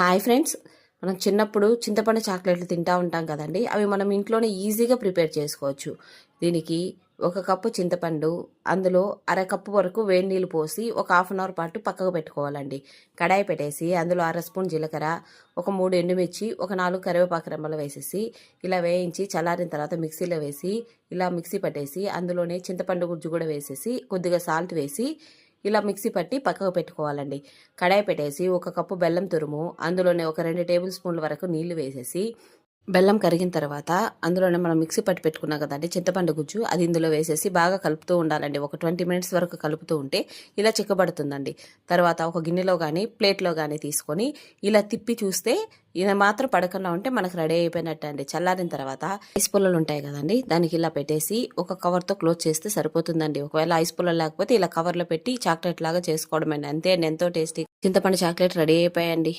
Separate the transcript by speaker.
Speaker 1: Hi friends. మనం చిన్నప్పుడు చింతపండు చాక్లెట్లు తింటా ఉంటాం కదండి. అవి మనం ఇంట్లోనే ఈజీగా ప్రిపేర్ చేసుకోవచ్చు. దీనికి ఒక కప్పు చింతపండు అందులో అర కప్పు వరకు వేడి నీళ్ళు పోసి ఒక హాఫ్ అన్ అవర్ పాటు పక్కకు పెట్టుకోవాలండి. కడాయి పెట్టేసి అందులో అర స్పూన్ జీలకర్ర ఒక మూడు ఎండుమిర్చి ఒక నాలుగు కరివేపాకు రెమ్మలు వేసేసి ఇలా వేయించి చల్లారిన తర్వాత మిక్సీలో వేసి ఇలా మిక్సీ పట్టేసి అందులోనే చింతపండు గుజ్జు కూడా వేసేసి కొద్దిగా సాల్ట్ వేసి ఇలా మిక్సీ పట్టి పక్కకు పెట్టుకోవాలండి. కడాయి పెట్టేసి ఒక కప్పు బెల్లం తురుము అందులోనే ఒక రెండు టేబుల్ స్పూన్ల వరకు నీళ్ళు వేసేసి బెల్లం కరిగిన తర్వాత అందులోనే మనం మిక్సీ పట్టి పెట్టుకున్నాం కదండి చింతపండు గుజ్జు అది ఇందులో వేసేసి బాగా కలుపుతూ ఉండాలండి. ఒక ట్వంటీ మినిట్స్ వరకు కలుపుతూ ఉంటే ఇలా చిక్కబడుతుందండి. తర్వాత ఒక గిన్నెలో కానీ ప్లేట్లో కానీ తీసుకొని ఇలా తిప్పి చూస్తే ఇలా మాత్రం పడకుండా ఉంటే మనకు రెడీ అయిపోయినట్టు అండి. చల్లారిన తర్వాత ఐస్ పుల్లలు ఉంటాయి కదండి దానికి ఇలా పెట్టేసి ఒక కవర్తో క్లోజ్ చేస్తే సరిపోతుందండి. ఒకవేళ ఐస్ పుల్లలు లేకపోతే ఇలా కవర్లో పెట్టి చాక్లెట్ లాగా చేసుకోవడమేండి అంతే అండి ఎంతో టేస్టీ. చింతపండు చాక్లెట్ రెడీ అయిపోయాయండి.